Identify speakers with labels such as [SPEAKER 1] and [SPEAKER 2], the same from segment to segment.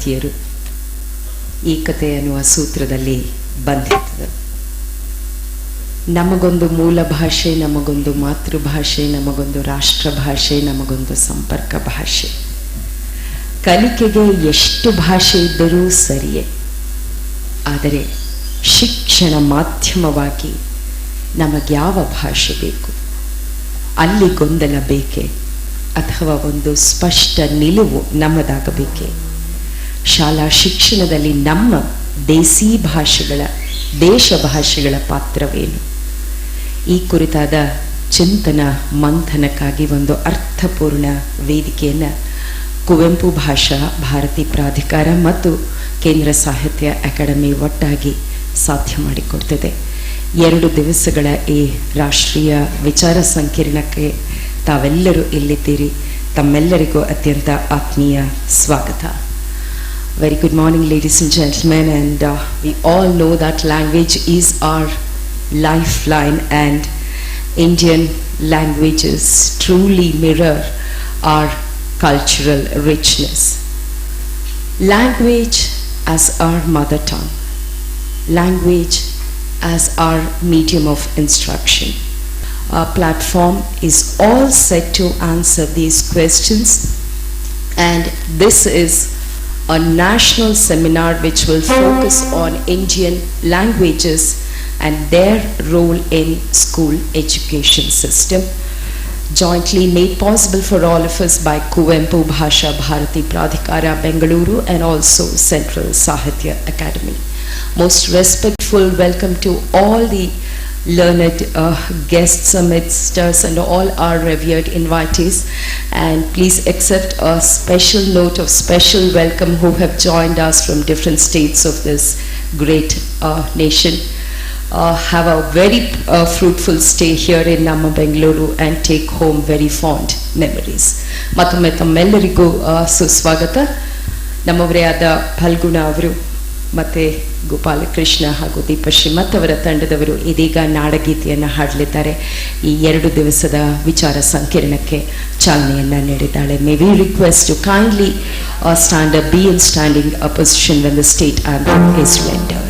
[SPEAKER 1] ಭಾರತೀಯರು ಏಕತೆ ಅನ್ನುವ ಸೂತ್ರದಲ್ಲಿ ಬಂದಿರ್ತದೆ. ನಮಗೊಂದು ಮೂಲ ಭಾಷೆ, ನಮಗೊಂದು ಮಾತೃಭಾಷೆ, ನಮಗೊಂದು ರಾಷ್ಟ್ರ ಭಾಷೆ ನಮಗೊಂದು ಸಂಪರ್ಕ ಭಾಷೆ. ಕಲಿಕೆಗೆ ಎಷ್ಟು ಭಾಷೆ ಇದ್ದರೂ ಸರಿಯೇ. ಆದರೆ ಶಿಕ್ಷಣ ಮಾಧ್ಯಮವಾಗಿ ನಮಗ್ಯಾವ ಭಾಷೆ ಬೇಕು? ಅಲ್ಲಿ ಗೊಂದಲ ಬೇಕೆ? ಅಥವಾ ಒಂದು ಸ್ಪಷ್ಟ ನಿಲುವು ನಮ್ಮದಾಗಬೇಕೆ? ಶಾಲಾ ಶಿಕ್ಷಣದಲ್ಲಿ ನಮ್ಮ ದೇಸಿ ಭಾಷೆಗಳ, ದೇಶ ಭಾಷೆಗಳ ಪಾತ್ರವೇನು? ಈ ಕುರಿತಾದ ಚಿಂತನ ಮಂಥನಕ್ಕಾಗಿ ಒಂದು ಅರ್ಥಪೂರ್ಣ ವೇದಿಕೆಯನ್ನು ಕುವೆಂಪು ಭಾಷಾ, ಭಾರತಿ ಪ್ರಾಧಿಕಾರ ಮತ್ತು ಕೇಂದ್ರ ಸಾಹಿತ್ಯ ಅಕಾಡೆಮಿ ಒಟ್ಟಾಗಿ ಸಾಧ್ಯ ಮಾಡಿಕೊಡ್ತಿದೆ. ಎರಡು ದಿವಸಗಳ ಈ ರಾಷ್ಟ್ರೀಯ ವಿಚಾರ ಸಂಕಿರಣಕ್ಕೆ ತಾವೆಲ್ಲರೂ ಇಲ್ಲಿದ್ದೀರಿ. ತಮ್ಮೆಲ್ಲರಿಗೂ ಅತ್ಯಂತ ಆತ್ಮೀಯ ಸ್ವಾಗತ. Very good morning, ladies and gentlemen, and uh, we all know that language is our lifeline, and Indian languages truly mirror our cultural richness. Language as our mother tongue, language as our medium of instruction. Our platform is all set to answer these questions, and this is a national seminar which will focus on Indian languages and their role in school education system jointly made possible for all of us by Kuvempu Bhasha Bharati Pradhikara Bengaluru and also Central Sahitya Academy. Most respectful welcome to all the learned uh, guests amidst us and all our revered invitees. And please accept a special note of special welcome who have joined us from different states of this great uh, nation. Uh, have a very uh, fruitful stay here in Nama Bengaluru and take home very fond memories. ಮತ್ತೊಮ್ಮೆ ತಮ್ಮೆಲ್ಲರಿಗೂ ಆ, ಸುಸ್ವಾಗತ ನಮ್ಮವರೇ ಆದ ಫಲ್ಗುಣ ಅವರು ಮತ್ತು ಗೋಪಾಲಕೃಷ್ಣ ಹಾಗೂ ದೀಪ ಶ್ರೀಮತ್ ಅವರ ತಂಡದವರು ಇದೀಗ ನಾಡಗೀತೆಯನ್ನು ಹಾಡಲಿದ್ದಾರೆ. ಈ ಎರಡು ದಿವಸದ ವಿಚಾರ ಸಂಕಿರಣಕ್ಕೆ ಚಾಲನೆಯನ್ನು ನೀಡಿದ್ದಾಳೆ. May we request to kindly stand up be in standing a position position when the state and is rendered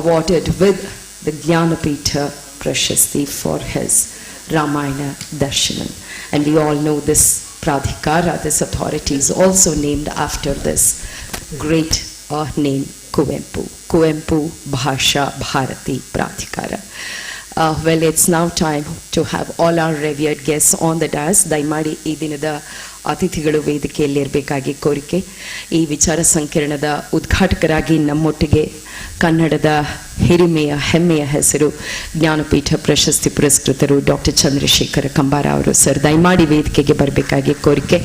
[SPEAKER 1] awarded with the Jnanapitha Prashasti for his Ramayana Darshanam. And we all know this Pradhikara, this authority is also named after this great uh, name Kuvempu. Kuvempu Bhasha Bharati Pradhikara. Uh, well, it's now time to have all our revered guests on the dais. Daimari Idinada ಅತಿಥಿಗಳು ವೇದಿಕೆಯಲ್ಲಿರಬೇಕಾಗಿ ಕೋರಿಕೆ. ಈ ವಿಚಾರ ಸಂಕಿರಣದ ಉದ್ಘಾಟಕರಾಗಿ ನಮ್ಮೊಟ್ಟಿಗೆ ಕನ್ನಡದ ಹಿರಿಮೆಯ, ಹೆಮ್ಮೆಯ ಹೆಸರು ಜ್ಞಾನಪೀಠ ಪ್ರಶಸ್ತಿ ಪುರಸ್ಕೃತರು doctor Chandrashekhara Kambara ಅವರು ಸರ್. ದಯಮಾಡಿ ವೇದಿಕೆಗೆ ಬರಬೇಕಾಗಿ ಕೋರಿಕೆ.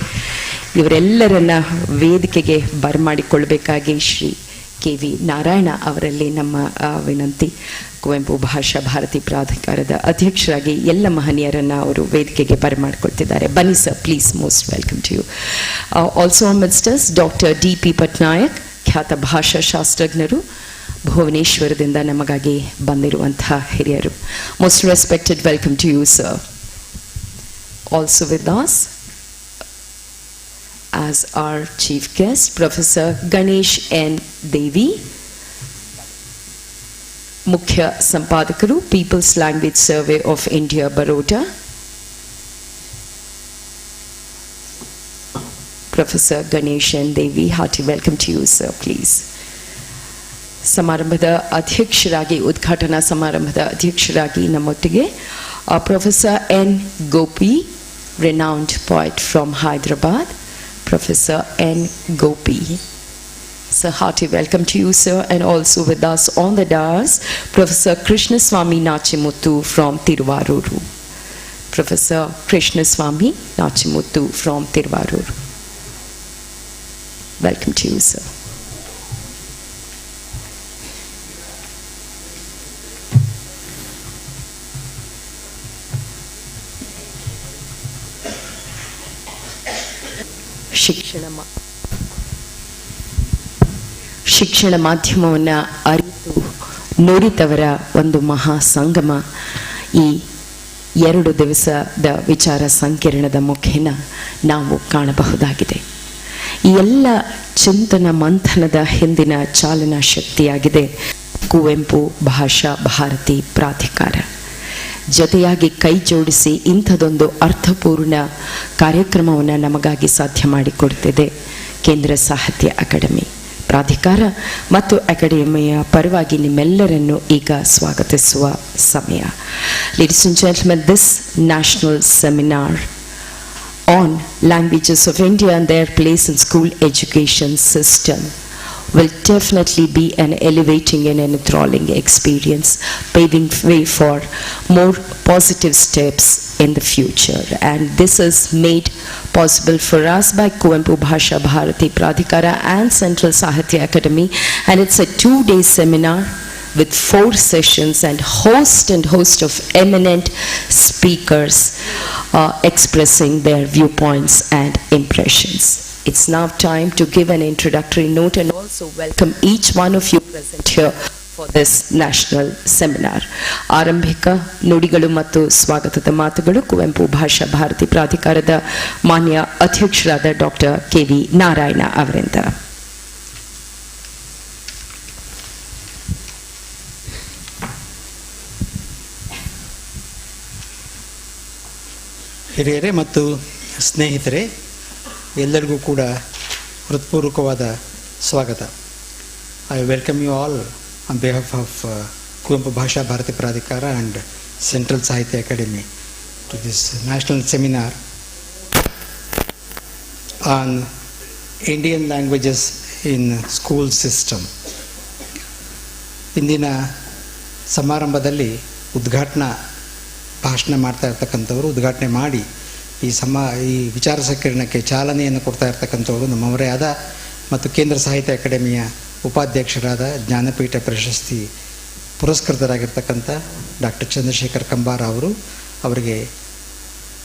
[SPEAKER 1] ಇವರೆಲ್ಲರನ್ನ ವೇದಿಕೆಗೆ ಬರಮಾಡಿಕೊಳ್ಬೇಕಾಗಿ ಶ್ರೀ ಕೆ ವಿ ನಾರಾಯಣ ಅವರಲ್ಲಿ ನಮ್ಮ ವಿನಂತಿ. ಕುವೆಂಪು ಭಾಷಾ ಭಾರತಿ ಪ್ರಾಧಿಕಾರದ ಅಧ್ಯಕ್ಷರಾಗಿ ಎಲ್ಲ ಮಹನೀಯರನ್ನ ಅವರು ವೇದಿಕೆಗೆ ಬರಮಾಡಿಕೊಳ್ತಿದ್ದಾರೆ. ಬನ್ನಿ sir please most welcome to you also ministers doctor D P Patnaik ಖ್ಯಾತ ಭಾಷಾ ಶಾಸ್ತ್ರಜ್ಞರು ಭುವನೇಶ್ವರದಿಂದ ನಮಗಾಗಿ ಬಂದಿರುವಂತಹ ಹಿರಿಯರು. Most respected welcome to you sir also with us as our chief guest, Professor Ganesh N. Devi, ಮುಖ್ಯ ಸಂಪಾದಕರು people's language survey of India Baroda professor Ganesh N Devy hearty welcome to you sir please ಸಮಾರಂಭದ ಅಧ್ಯಕ್ಷರಾಗಿ ಉದ್ಘಾಟನಾ ಸಮಾರಂಭದ ಅಧ್ಯಕ್ಷರಾಗಿ ನಮ್ಮೊಟ್ಟಿಗೆ professor N Gopi renowned poet from Hyderabad Professor N. Gopi. So hearty welcome to you, sir, and also with us on the dais, Professor Krishnaswamy Nachimuthu from Tiruvaruru. Professor Krishnaswamy Nachimuthu from Tiruvaruru. Welcome to you, sir. ಶಿಕ್ಷಣ ಮಾಧ್ಯಮವನ್ನು ಅರಿತು ನುರಿತವರ ಒಂದು ಮಹಾ ಸಂಗಮ. ಈ ಎರಡು ದಿವಸದ ವಿಚಾರ ಸಂಕಿರಣದ ಮುಖೇನ ನಾವು ಕಾಣಬಹುದಾಗಿದೆ. ಈ ಎಲ್ಲ ಚಿಂತನ ಮಂಥನದ ಹಿಂದಿನ ಚಾಲನಾ ಶಕ್ತಿಯಾಗಿದೆ ಕುವೆಂಪು ಭಾಷಾ ಭಾರತಿ ಪ್ರಾಧಿಕಾರ. ಜೊತೆಯಾಗಿ ಕೈ ಜೋಡಿಸಿ ಇಂಥದೊಂದು ಅರ್ಥಪೂರ್ಣ ಕಾರ್ಯಕ್ರಮವನ್ನು ನಮಗಾಗಿ ಸಾಧ್ಯ ಮಾಡಿಕೊಡ್ತಿದೆ ಕೇಂದ್ರ ಸಾಹಿತ್ಯ ಅಕಾಡೆಮಿ. ಪ್ರಾಧಿಕಾರ ಮತ್ತು ಅಕಾಡೆಮಿಯ ಪರವಾಗಿ ನಿಮ್ಮೆಲ್ಲರನ್ನು ಈಗ ಸ್ವಾಗತಿಸುವ ಸಮಯ. Ladies and gentlemen this national seminar on languages of India and their places in school education system. Will definitely be an elevating and enthralling experience, paving way for more positive steps in the future. And this is made possible for us by Kuempu Bhasha Bharati Pradhikara and Central Sahitya Academy. And it's a two-day seminar with four sessions and host and host of eminent speakers uh, expressing their viewpoints and impressions. It's now time to give an introductory note and also welcome each one of you present here for this national seminar. ಆರಂಭಿಕ ನುಡಿಗಳು ಮತ್ತು ಸ್ವಾಗತದ ಮಾತುಗಳು ಕುವೆಂಪು ಭಾಷಾ ಭಾರತಿ ಪ್ರಾಧಿಕಾರದ ಮಾನ್ಯ ಅಧ್ಯಕ್ಷರಾದ doctor K V Narayana ಅವರಿಂದ
[SPEAKER 2] ಹಿರಿಯರೇ ಮತ್ತು ಸ್ನೇಹಿತರೆ ಎಲ್ಲರಿಗೂ ಕೂಡ ಹೃತ್ಪೂರ್ವಕವಾದ ಸ್ವಾಗತ. I welcome you all on behalf of Kuvempu Bhasha Bharathi Pradhikara and central Sahitya Akademi to this national seminar on Indian languages in school system ಇಂದಿನ ಸಮಾರಂಭದಲ್ಲಿ ಉದ್ಘಾಟನಾ ಭಾಷಣ ಮಾಡ್ತಾ ಇರ್ತಕ್ಕಂಥವರು ಉದ್ಘಾಟನೆ ಮಾಡಿ ಈ ಸಮ, ಈ ವಿಚಾರ ಸಂಕಿರಣಕ್ಕೆ ಚಾಲನೆಯನ್ನು ಕೊಡ್ತಾ ಇರ್ತಕ್ಕಂಥವ್ರು ನಮ್ಮವರೇ ಆದ ಮತ್ತು ಕೇಂದ್ರ ಸಾಹಿತ್ಯ ಅಕಾಡೆಮಿಯ ಉಪಾಧ್ಯಕ್ಷರಾದ ಜ್ಞಾನಪೀಠ ಪ್ರಶಸ್ತಿ ಪುರಸ್ಕೃತರಾಗಿರ್ತಕ್ಕಂಥ ಡಾಕ್ಟರ್ ಚಂದ್ರಶೇಖರ್ ಕಂಬಾರ ಅವರು ಅವರಿಗೆ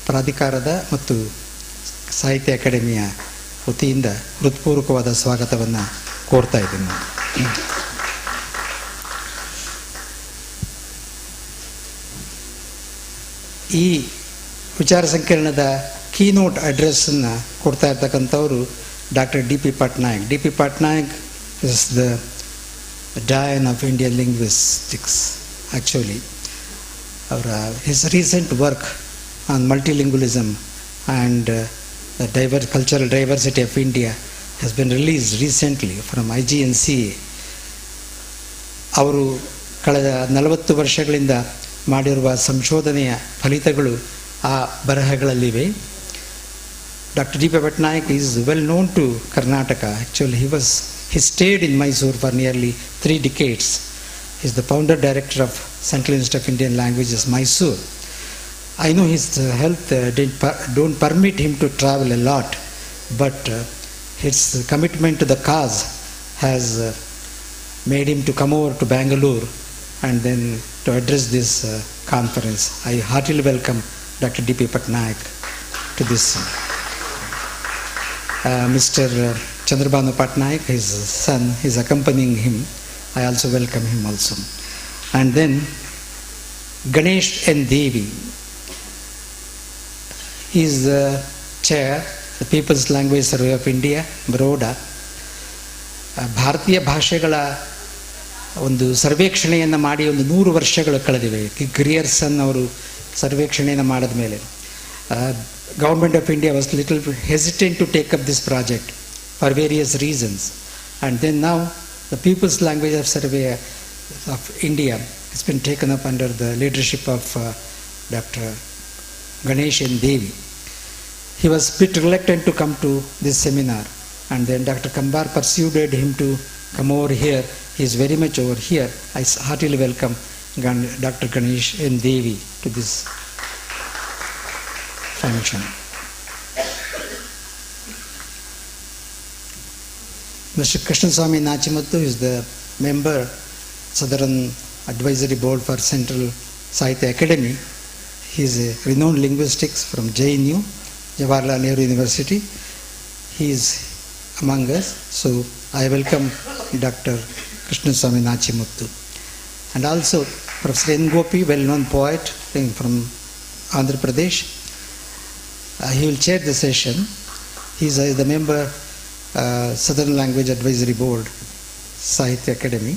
[SPEAKER 2] ಪ್ರಾಧಿಕಾರದ ಮತ್ತು ಸಾಹಿತ್ಯ ಅಕಾಡೆಮಿಯ ವತಿಯಿಂದ ಹೃತ್ಪೂರ್ವಕವಾದ ಸ್ವಾಗತವನ್ನು ಕೋರ್ತಾ ಇದ್ದೀನಿ. ಈ ವಿಚಾರ ಸಂಕಿರಣದ ಕೀನೋಟ್ ಅಡ್ರೆಸ್ಸನ್ನು ಕೊಡ್ತಾ ಇರ್ತಕ್ಕಂಥವರು doctor D P Patnaik D P Patnaik is the doyen of Indian linguistics actually ಅವರ his recent work on multilingualism and diver cultural diversity of India has been release recently from I G N C ಅವರು, ಕಳೆದ ನಲವತ್ತು ವರ್ಷಗಳಿಂದ ಮಾಡಿರುವ ಸಂಶೋಧನೆಯ ಫಲಿತಗಳು ಆ ಬರಹಗಳಲ್ಲಿವೆ Dr. D. P. Patnaik is well known to Karnataka. Actually, he was he stayed in Mysore for nearly three decades. He is the founder director of Central Institute of Indian Languages, Mysore. I know his uh, health uh, didn't per- don't permit him to travel a lot, but uh, his commitment to the cause has uh, made him to come over to Bangalore and then to address this uh, conference. I heartily welcome Dr. D.P. Patnaik to this. Uh, Mr. Chandrabanu Patnaik, his son, is accompanying him. I also welcome him also. And then Ganesh and Devi. He is the chair, the People's Language Survey of India, Baroda. ಭಾರತೀಯ ಭಾಷೆಗಳ ಒಂದು ಸರ್ವೇಕ್ಷಣೆಯನ್ನು ಮಾಡಿ ಒಂದು ನೂರು ವರ್ಷಗಳು ಕಳೆದಿವೆ Grierson ಅವರು ಸರ್ವೇಕ್ಷಣೆಯನ್ನು ಮಾಡಿದ ಮೇಲೆ government of India was little hesitant to take up this project for various reasons and then ನಾವು the people's language of survey of India it's been taken up under the leadership of doctor Ganesh N Devy he was bit reluctant to come to this seminar and then dr kambar persuaded him to come over here he is very much over here i s- heartily welcome Gan- dr ganesh and devi to this function mr krishnaswamy nachimattu is the member southern advisory board for central sahitya academy he is a renowned linguistics from jnu Jawaharlal Nehru University. He is among us, so I welcome Dr. Krishnaswamy Nachimuttu. And also Professor N. Gopi, well-known poet from Andhra Pradesh. Uh, he will chair the session. He is uh, the member uh, Southern Language Advisory Board, Sahitya Academy.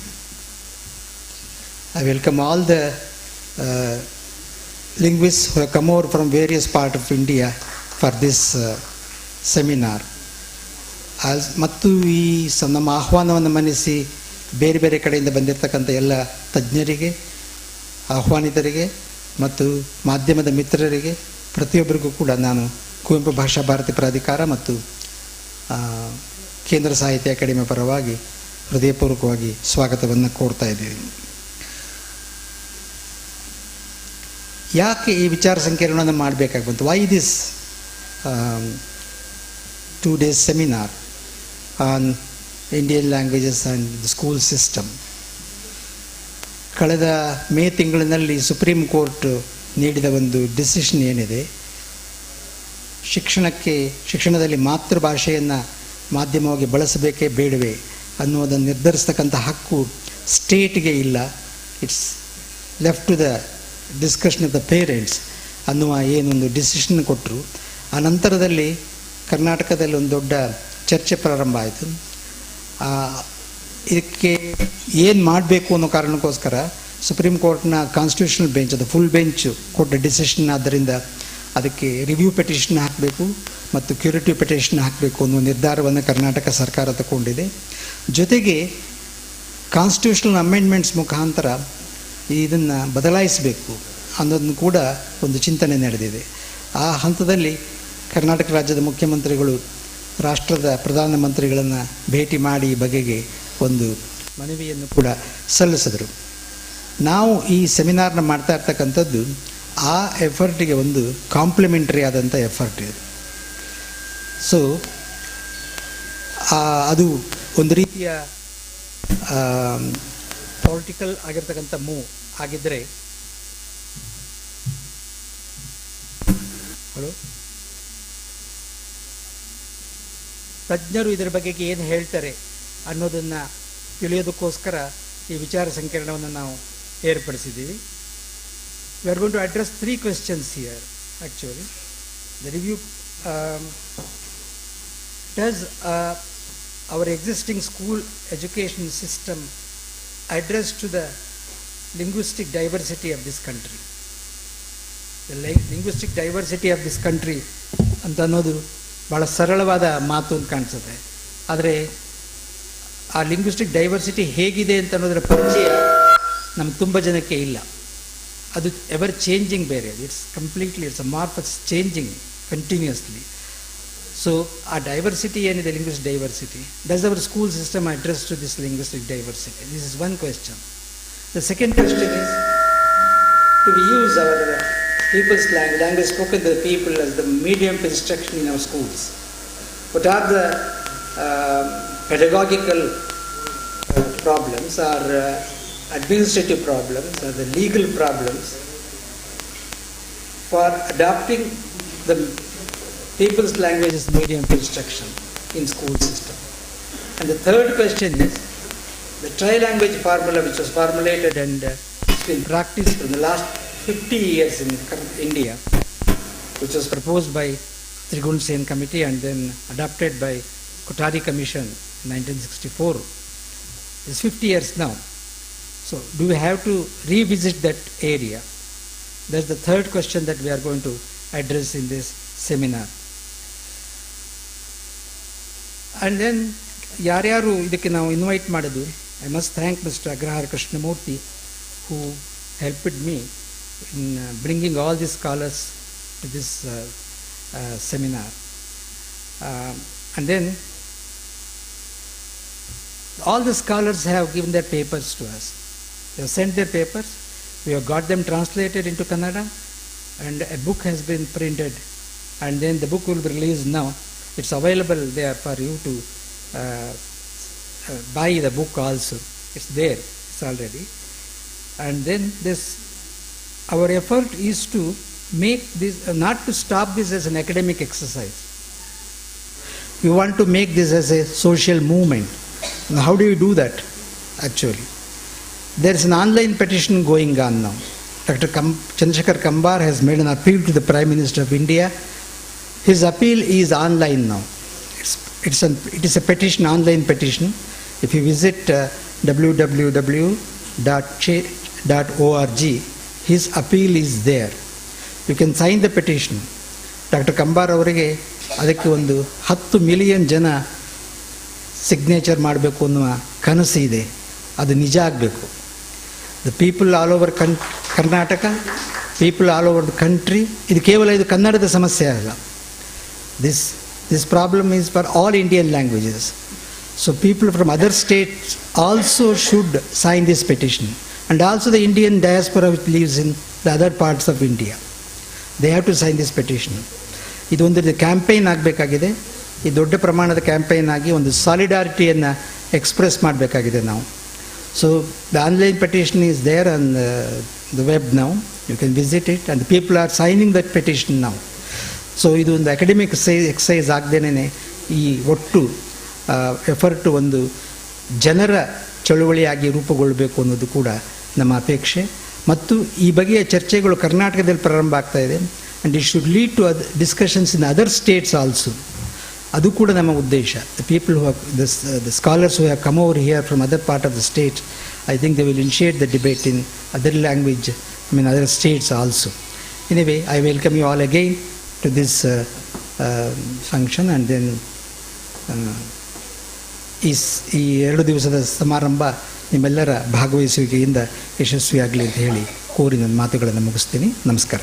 [SPEAKER 2] I welcome all the uh, linguists who have come over from various parts of India for this uh, seminar. As- ಮತ್ತು ಈ ಸ ನಮ್ಮ ಆಹ್ವಾನವನ್ನು ಮನ್ನಿಸಿ ಬೇರೆ ಬೇರೆ ಕಡೆಯಿಂದ ಬಂದಿರತಕ್ಕಂಥ ಎಲ್ಲ ತಜ್ಞರಿಗೆ, ಆಹ್ವಾನಿತರಿಗೆ ಮತ್ತು ಮಾಧ್ಯಮದ ಮಿತ್ರರಿಗೆ, ಪ್ರತಿಯೊಬ್ಬರಿಗೂ ಕೂಡ ನಾನು ಕುವೆಂಪು ಭಾಷಾ ಭಾರತಿ ಪ್ರಾಧಿಕಾರ ಮತ್ತು ಕೇಂದ್ರ ಸಾಹಿತ್ಯ ಅಕಾಡೆಮಿ ಪರವಾಗಿ ಹೃದಯಪೂರ್ವಕವಾಗಿ ಸ್ವಾಗತವನ್ನು ಕೋರ್ತಾ ಇದ್ದೀನಿ ಯಾಕೆ ಈ ವಿಚಾರ ಸಂಕಿರಣವನ್ನು ಮಾಡಬೇಕಾಗಿ ಬಂತು? Why this two days seminar on Indian languages and school system ಕಳೆದ ಮೇ ತಿಂಗಳಿನಲ್ಲಿ ಸುಪ್ರೀಂ ಕೋರ್ಟ್ ನೀಡಿದ ಒಂದು ಡಿಸಿಷನ್ ಏನಿದೆ? ಶಿಕ್ಷಣಕ್ಕೆ, ಶಿಕ್ಷಣದಲ್ಲಿ ಮಾತೃಭಾಷೆಯನ್ನು ಮಾಧ್ಯಮವಾಗಿ ಬಳಸಬೇಕೇ ಬೇಡವೇ ಅನ್ನುವುದನ್ನು ನಿರ್ಧರಿಸ್ತಕ್ಕಂಥ ಹಕ್ಕು ಸ್ಟೇಟ್ಗೆ ಇಲ್ಲ. It's left to the discussion of the parents ಅನ್ನುವ ಏನೊಂದು ಡಿಸಿಷನ್ ಕೊಟ್ಟರು ಆ ನಂತರದಲ್ಲಿ ಕರ್ನಾಟಕದಲ್ಲಿ ಒಂದು ದೊಡ್ಡ ಚರ್ಚೆ ಪ್ರಾರಂಭ ಆಯಿತು. ಇದಕ್ಕೆ ಏನು ಮಾಡಬೇಕು ಅನ್ನೋ ಕಾರಣಕ್ಕೋಸ್ಕರ ಸುಪ್ರೀಂ ಕೋರ್ಟ್ನ ಕಾನ್ಸ್ಟಿಟ್ಯೂಷನಲ್ ಬೆಂಚ್ ಅದು ಫುಲ್ ಬೆಂಚ್ ಕೊಟ್ಟ ಡಿಸಿಷನ್ ಆದ್ದರಿಂದ ಅದಕ್ಕೆ ರಿವ್ಯೂ ಪೆಟಿಷನ್ ಹಾಕಬೇಕು ಮತ್ತು ಕ್ಯೂರಿಟಿವ್ ಪೆಟಿಷನ್ ಹಾಕಬೇಕು ಅನ್ನೋ ನಿರ್ಧಾರವನ್ನು ಕರ್ನಾಟಕ ಸರ್ಕಾರ ತಗೊಂಡಿದೆ. ಜೊತೆಗೆ ಕಾನ್ಸ್ಟಿಟ್ಯೂಷನಲ್ ಅಮೆಂಡ್ಮೆಂಟ್ಸ್ ಮುಖಾಂತರ ಇದನ್ನು ಬದಲಾಯಿಸಬೇಕು ಅನ್ನೋದನ್ನು ಕೂಡ ಒಂದು ಚಿಂತನೆ ನಡೆದಿದೆ. ಆ ಹಂತದಲ್ಲಿ ಕರ್ನಾಟಕ ರಾಜ್ಯದ ಮುಖ್ಯಮಂತ್ರಿಗಳು ರಾಷ್ಟ್ರದ ಪ್ರಧಾನಮಂತ್ರಿಗಳನ್ನು ಭೇಟಿ ಮಾಡಿ ಬಗೆಗೆ ಒಂದು ಮನವಿಯನ್ನು ಕೂಡ ಸಲ್ಲಿಸಿದರು. ನಾವು ಈ ಸೆಮಿನಾರ್ನ ಮಾಡ್ತಾ ಇರ್ತಕ್ಕಂಥದ್ದು ಆ ಎಫರ್ಟಿಗೆ ಒಂದು ಕಾಂಪ್ಲಿಮೆಂಟರಿ ಆದಂಥ ಎಫರ್ಟ್ ಇದು. ಸೊ ಅದು ಒಂದು ರೀತಿಯ ಪೊಲಿಟಿಕಲ್ ಆಗಿರ್ತಕ್ಕಂಥ ಮೂವ್ ಆಗಿದ್ದರೆ ಹಲೋ? ತಜ್ಞರು ಇದರ ಬಗ್ಗೆ ಏನು ಹೇಳ್ತಾರೆ ಅನ್ನೋದನ್ನು ತಿಳಿಯೋದಕ್ಕೋಸ್ಕರ ಈ ವಿಚಾರ ಸಂಕಿರಣವನ್ನು ನಾವು ಏರ್ಪಡಿಸಿದ್ದೀವಿ we are gone to address three questions here actually the review does our existing school education system address to the linguistic diversity of this country. The li- linguistic diversity of this country, ಅಂತ ಅನ್ನೋದು ಭಾಳ ಸರಳವಾದ ಮಾತು ಅಂತ ಕಾಣಿಸುತ್ತೆ. ಆದರೆ ಆ linguistic diversity ಹೇಗಿದೆ ಅಂತ ಅನ್ನೋದರ ಪರಿಚಯ ನಮ್ಮ ತುಂಬ ಜನಕ್ಕೆ ಇಲ್ಲ. ಅದು ಎವರ್ ಚೇಂಜಿಂಗ್ ಬೇರೆ. It's completely it's amorphous changing continuously so ಆ ಡೈವರ್ಸಿಟಿ ಏನಿದೆ linguist diversity does our school system address to this linguistic diversity this is one question the second question is to use our people's language, language spoken to the people as the medium of instruction in our schools. What are the uh, pedagogical uh, problems or uh, administrative problems or the legal problems for adopting the people's language as medium of instruction in school system? And the third question is the tri-language formula which was formulated and uh, it's been practiced for the last 50 years in cur- India, which was proposed by Trigun Sen Committee and then adopted by Kotari Commission in 1964. It's 50 years now. So do we have to revisit that area? That's the third question that we are going to address in this seminar. And then ಯಾರ್ಯಾರು ಇದಕ್ಕೆ ನಾವು invite ಮಾಡೋದು I must thank mister Agrahara Krishnamurthy who helped me in uh, bringing all these scholars to this uh, uh, seminar. and then all the scholars have given their papers to us. They have sent their papers, we have got them translated into Kannada, and a book has been printed, and then the book will be released now. It's available there for you to uh, uh, buy the book also. It's there, it's already. And then this our effort is to make this, uh, not to stop this as an academic exercise. We want to make this as a social movement. Now, how do you do that, actually? There is an online petition going on now. Dr. Kam- Chandrasekhar Kambar has made an appeal to the Prime Minister of India. His appeal is online now. It's, it's an, it is a petition, online petition. If you visit uh, his appeal is there. You can sign the petition. Doctor Kambar ಅವರಿಗೆ ಅದಕ್ಕೆ ಒಂದು ಹತ್ತು million ಜನ signature ಮಾಡಬೇಕು ಅನ್ನುವ ಕನಸು ಇದೆ. ಅದು ನಿಜ ಆಗಬೇಕು. ದ ಪೀಪಲ್ ಆಲ್ ಓವರ್ ಕನ್ Karnataka people all over the country ಇದು ಕೇವಲ ಇದು ಕನ್ನಡದ ಸಮಸ್ಯೆ ಅಲ್ಲ. This this problem is for all Indian languages so people from other states also should sign this petition and also the Indian diaspora which lives in the other parts of India they have to sign this petition ಇದೊಂದು campaign ಆಗಬೇಕಾಗಿದೆ. ಈ ದೊಡ್ಡ ಪ್ರಮಾಣದ campaign ಆಗಿ ಒಂದು ಸಾಲಿಡಾರಿಟಿಯನ್ನು express ಮಾಡಬೇಕಾಗಿದೆ ನಾವು. So the online petition is there on the web ನಾವು you can visit it and people are signing that petition ನಾವು ಸೊ ಇದು ಒಂದು ಅಕಾಡೆಮಿಕ್ ಸೈ ಎಕ್ಸಸೈಸ್ ಆಗದೇನೆ ಈ ಒಟ್ಟು ಎಫರ್ಟ್ ಒಂದು ಜನರ ಚಳುವಳಿಯಾಗಿ ರೂಪುಗೊಳ್ಳಬೇಕು ಅನ್ನೋದು ಕೂಡ ನಮ್ಮ ಅಪೇಕ್ಷೆ. ಮತ್ತು ಈ ಬಗೆಯ ಚರ್ಚೆಗಳು ಕರ್ನಾಟಕದಲ್ಲಿ ಪ್ರಾರಂಭ ಆಗ್ತಾ ಇದೆ. And it should lead to other discussions in other states also ಅದು ಕೂಡ ನಮ್ಮ ಉದ್ದೇಶ. The people who the scholars who have come over here from other part of the state I think they will initiate the debate in other language I mean other states also anyway I welcome you all again to this function and then ಈ ಈ ಎರಡು ದಿವಸದ ಸಮಾರಂಭ ನಿಮ್ಮೆಲ್ಲರ ಭಾಗವಹಿಸುವಿಕೆಯಿಂದ ಯಶಸ್ವಿಯಾಗಲಿ ಅಂತ ಹೇಳಿ ಕೋರಿ ನನ್ನ ಮಾತುಗಳನ್ನು ಮುಗಿಸ್ತೀನಿ. ನಮಸ್ಕಾರ.